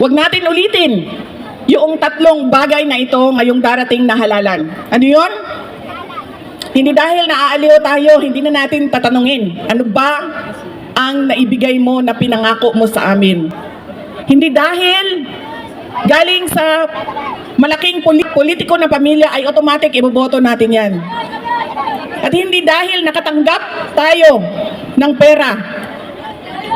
Huwag natin ulitin yung tatlong bagay na ito ngayong darating na halalan. Ano yun? Hindi dahil naaaliw tayo, hindi na natin tatanungin, ano ba ang naibigay mo na pinangako mo sa amin? Hindi dahil galing sa malaking poli- politiko na pamilya ay automatic iboboto natin yan. At hindi dahil nakatanggap tayo ng pera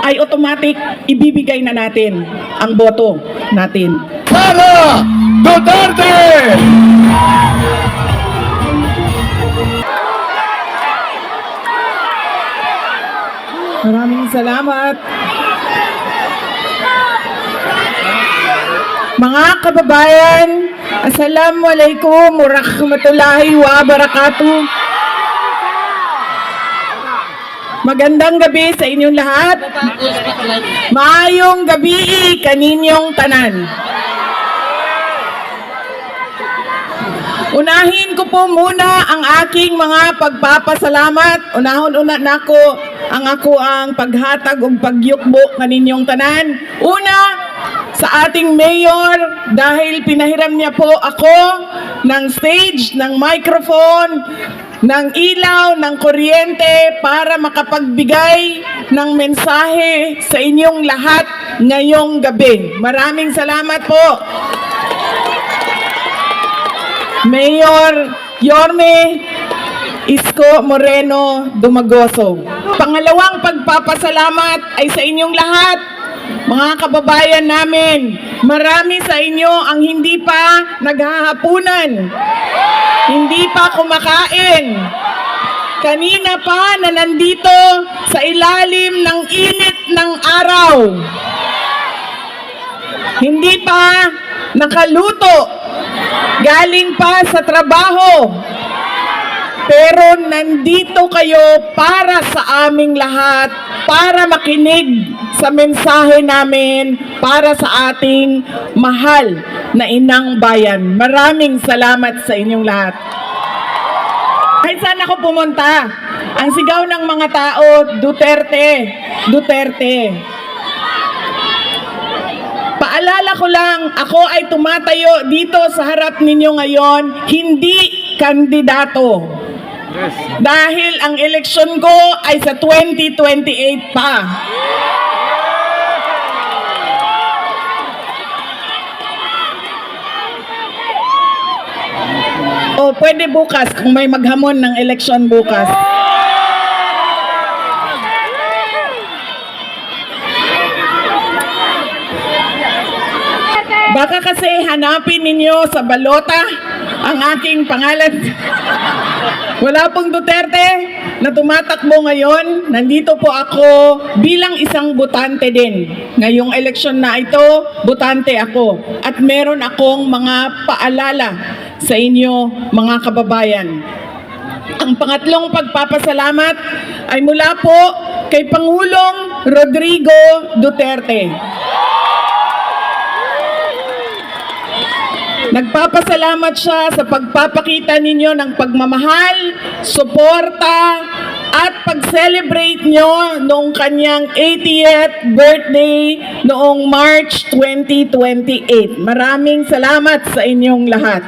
ay automatic ibibigay na natin ang boto natin. Sara Duterte! Maraming salamat. Mga kababayan, Assalamualaikum warahmatullahi wabarakatuh. Magandang gabi sa inyong lahat. Maayong gabi kaninyong tanan. Unahin ko po muna ang aking mga pagpapasalamat. Unahon-una nako ang ako ang paghatag ug pagyukbo kaninyong tanan. Una, sa ating mayor dahil pinahiram niya po ako ng stage, ng microphone, ng ilaw, ng kuryente para makapagbigay ng mensahe sa inyong lahat ngayong gabi. Maraming salamat po. Mayor Yorme Isko Moreno Dumagoso. Pangalawang pagpapasalamat ay sa inyong lahat, mga kababayan namin. Marami sa inyo ang hindi pa naghahapunan, hindi pa kumakain. Kanina pa na nandito sa ilalim ng init ng araw. Hindi pa nakaluto galing pa sa trabaho. Pero nandito kayo para sa aming lahat, para makinig sa mensahe namin, para sa ating mahal na inang bayan. Maraming salamat sa inyong lahat. Kahit saan ako pumunta, ang sigaw ng mga tao, Duterte, Duterte. Paalala ko lang, ako ay tumatayo dito sa harap ninyo ngayon, hindi kandidato. Dahil ang eleksyon ko ay sa 2028 pa. O pwede bukas kung may maghamon ng eleksyon bukas. Baka kasi hanapin ninyo sa balota ang aking pangalan. Wala pong Duterte na tumatakbo ngayon. Nandito po ako bilang isang butante din. Ngayong eleksyon na ito, butante ako. At meron akong mga paalala sa inyo mga kababayan. Ang pangatlong pagpapasalamat ay mula po kay Pangulong Rodrigo Duterte. Nagpapasalamat siya sa pagpapakita ninyo ng pagmamahal, suporta, at pag-celebrate nyo noong kanyang 80th birthday noong March 2028. Maraming salamat sa inyong lahat.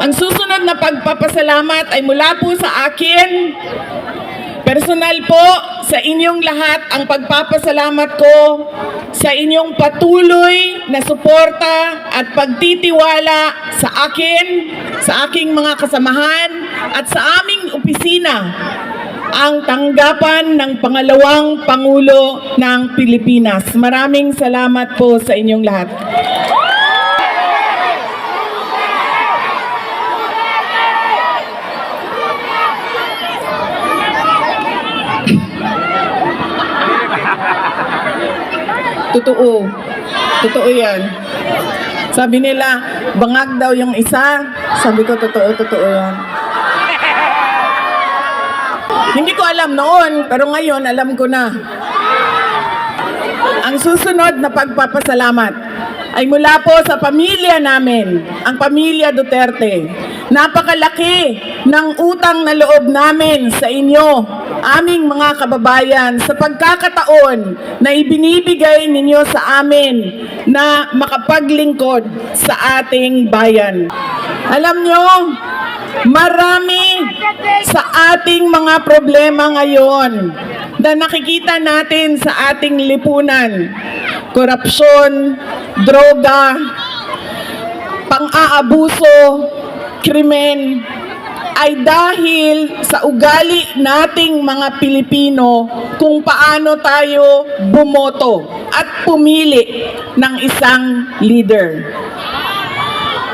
Ang susunod na pagpapasalamat ay mula po sa akin Personal po sa inyong lahat ang pagpapasalamat ko sa inyong patuloy na suporta at pagtitiwala sa akin, sa aking mga kasamahan at sa aming opisina ang tanggapan ng pangalawang Pangulo ng Pilipinas. Maraming salamat po sa inyong lahat. Totoo. Totoo yan. Sabi nila, bangag daw yung isa. Sabi ko, totoo, totoo yan. Hindi ko alam noon, pero ngayon alam ko na. Ang susunod na pagpapasalamat ay mula po sa pamilya namin, ang pamilya Duterte, Napakalaki ng utang na loob namin sa inyo, aming mga kababayan, sa pagkakataon na ibinibigay ninyo sa amin na makapaglingkod sa ating bayan. Alam nyo, marami sa ating mga problema ngayon na nakikita natin sa ating lipunan. Korupsyon, droga, pang-aabuso, krimen, ay dahil sa ugali nating mga Pilipino kung paano tayo bumoto at pumili ng isang leader.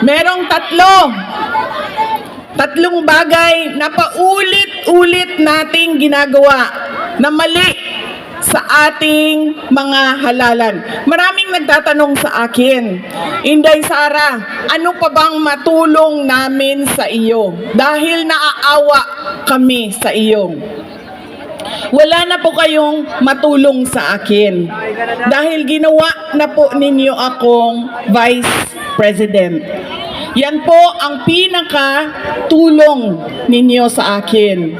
Merong tatlo Tatlong bagay na paulit-ulit nating ginagawa na mali sa ating mga halalan. Maraming nagtatanong sa akin, Inday Sara, ano pa bang matulong namin sa iyo? Dahil naaawa kami sa iyo. Wala na po kayong matulong sa akin. Dahil ginawa na po ninyo akong Vice President. Yan po ang pinaka tulong ninyo sa akin.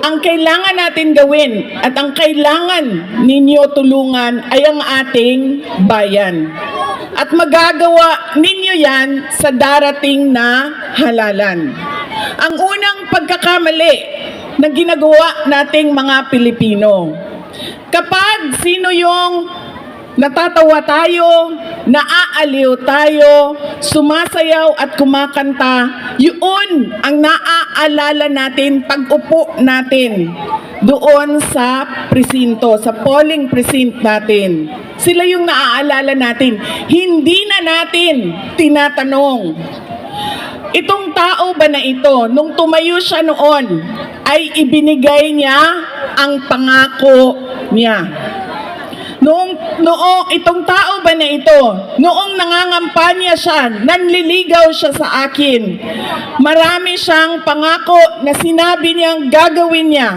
Ang kailangan natin gawin at ang kailangan ninyo tulungan ay ang ating bayan. At magagawa ninyo yan sa darating na halalan. Ang unang pagkakamali na ginagawa nating mga Pilipino. Kapag sino yung natatawa tayo, naaaliw tayo, sumasayaw at kumakanta, yun ang naaalala natin pag upo natin doon sa presinto, sa polling precinct natin. Sila yung naaalala natin. Hindi na natin tinatanong, itong tao ba na ito, nung tumayo siya noon, ay ibinigay niya ang pangako niya. Noong, itong tao ba na ito, noong nangangampanya siya, nanliligaw siya sa akin, marami siyang pangako na sinabi niyang gagawin niya,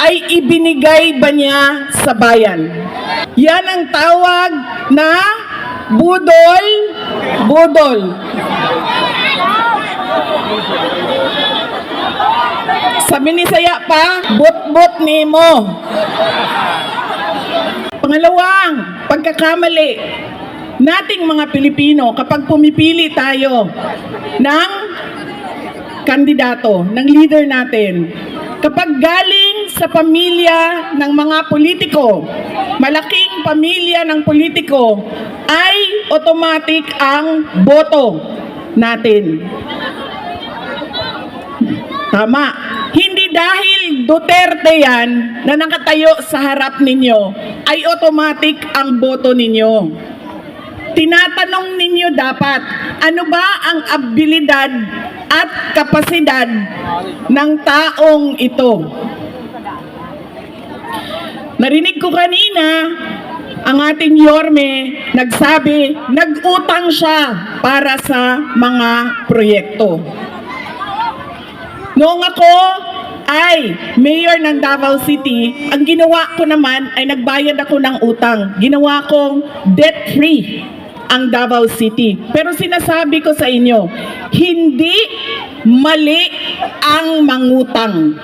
ay ibinigay ba niya sa bayan? Yan ang tawag na budol, budol. Sabi ni Saya pa, bot-bot ni mo. Pangalawang pagkakamali nating mga Pilipino kapag pumipili tayo ng kandidato, ng leader natin. Kapag galing sa pamilya ng mga politiko, malaking pamilya ng politiko, ay automatic ang boto natin. Tama. Hindi dahil Duterte yan na nakatayo sa harap ninyo, ay automatic ang boto ninyo. Tinatanong ninyo dapat, ano ba ang abilidad at kapasidad ng taong ito? Narinig ko kanina, ang ating Yorme nagsabi, nag-utang siya para sa mga proyekto. Noong ako ay mayor ng Davao City, ang ginawa ko naman ay nagbayad ako ng utang. Ginawa kong debt-free ang Davao City. Pero sinasabi ko sa inyo, hindi mali ang mangutang.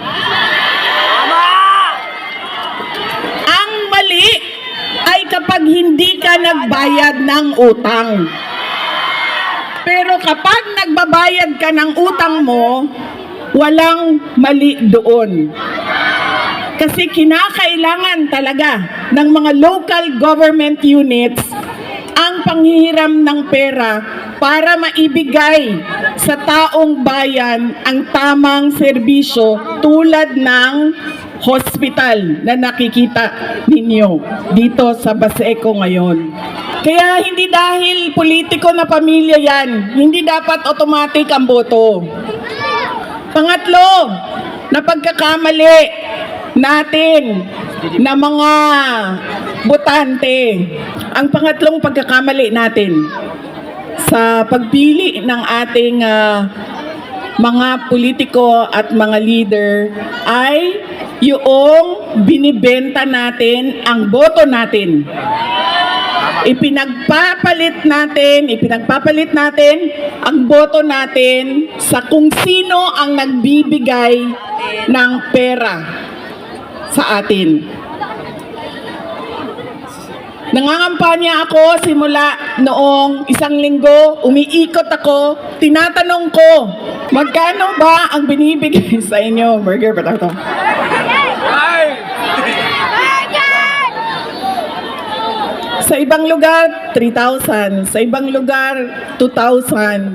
Ang mali ay kapag hindi ka nagbayad ng utang. Pero kapag nagbabayad ka ng utang mo, walang mali doon. Kasi kinakailangan talaga ng mga local government units ang panghihiram ng pera para maibigay sa taong bayan ang tamang serbisyo tulad ng hospital na nakikita ninyo dito sa Baseco ngayon. Kaya hindi dahil politiko na pamilya yan, hindi dapat automatic ang boto. Pangatlo, na pagkakamali natin na mga botante. Ang pangatlong pagkakamali natin sa pagpili ng ating ah, mga politiko at mga leader ay yung binibenta natin ang boto natin. Ipinagpapalit natin, ipinagpapalit natin ang boto natin sa kung sino ang nagbibigay ng pera sa atin. Nangangampanya ako simula noong isang linggo, umiikot ako, tinatanong ko, magkano ba ang binibigay sa inyo? Burger ba ito? Sa ibang lugar, 3,000. Sa ibang lugar, 2,000.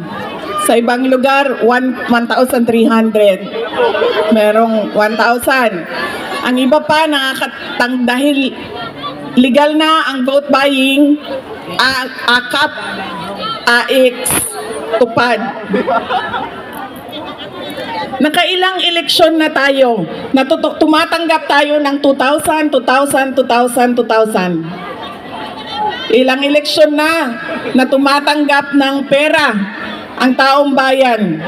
Sa ibang lugar, 1 1,300. Merong 1,000. Ang iba pa nakakatang dahil legal na ang vote buying, AKAP, AX, tupad. Nakailang eleksyon na tayo. Natutu- tumatanggap tayo ng 2,000, 2,000, 2,000, 2,000. Ilang eleksyon na na tumatanggap ng pera ang taong bayan.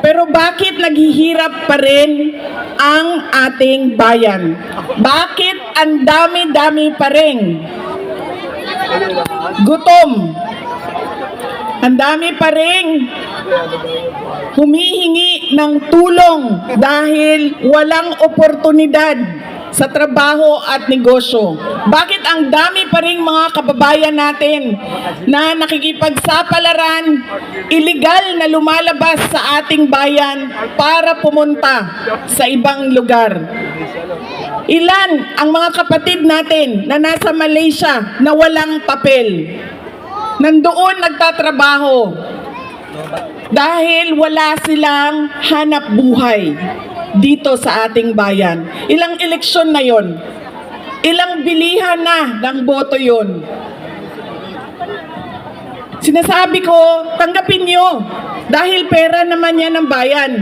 Pero bakit naghihirap pa rin ang ating bayan? Bakit ang dami-dami pa rin? Gutom. Ang dami pa rin humihingi ng tulong dahil walang oportunidad sa trabaho at negosyo. Bakit ang dami pa rin mga kababayan natin na nakikipagsapalaran, illegal na lumalabas sa ating bayan para pumunta sa ibang lugar? Ilan ang mga kapatid natin na nasa Malaysia na walang papel? Nandoon nagtatrabaho dahil wala silang hanap buhay dito sa ating bayan. Ilang eleksyon na yon? Ilang bilihan na ng boto yon? Sinasabi ko, tanggapin nyo. Dahil pera naman yan ng bayan.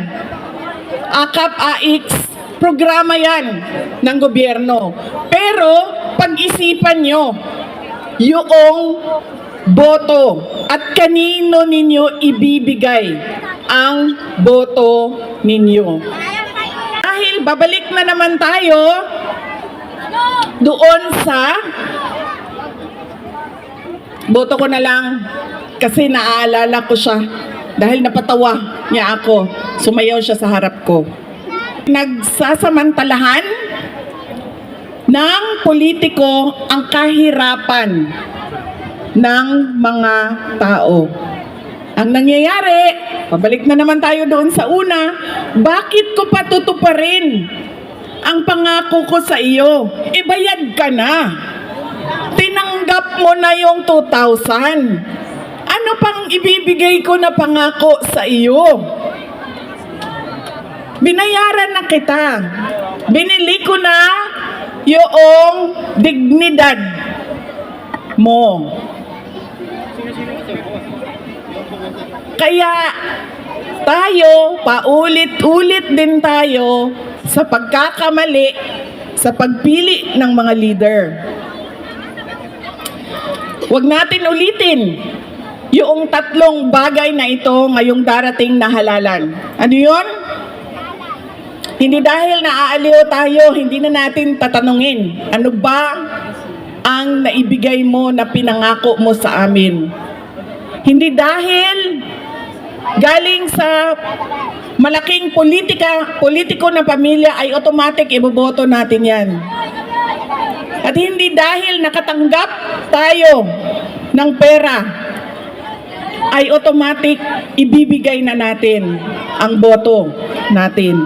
AKAP, AX, programa yan ng gobyerno. Pero, pag-isipan nyo, yung boto at kanino ninyo ibibigay ang boto ninyo. Babalik na naman tayo doon sa boto ko na lang kasi naaalala ko siya dahil napatawa niya ako. Sumayaw siya sa harap ko. Nagsasamantalahan ng politiko ang kahirapan ng mga tao. Ang nangyayari, pabalik na naman tayo doon sa una, bakit ko pa tutuparin ang pangako ko sa iyo? E bayad ka na. Tinanggap mo na yung 2,000. Ano pang ibibigay ko na pangako sa iyo? Binayaran na kita. Binili ko na yung dignidad mo. Kaya tayo, paulit-ulit din tayo sa pagkakamali sa pagpili ng mga leader. Huwag natin ulitin yung tatlong bagay na ito ngayong darating na halalan. Ano yun? Hindi dahil naaaliw tayo, hindi na natin tatanungin, ano ba ang naibigay mo na pinangako mo sa amin? Hindi dahil galing sa malaking politika, politiko na pamilya ay automatic iboboto natin yan. At hindi dahil nakatanggap tayo ng pera ay automatic ibibigay na natin ang boto natin.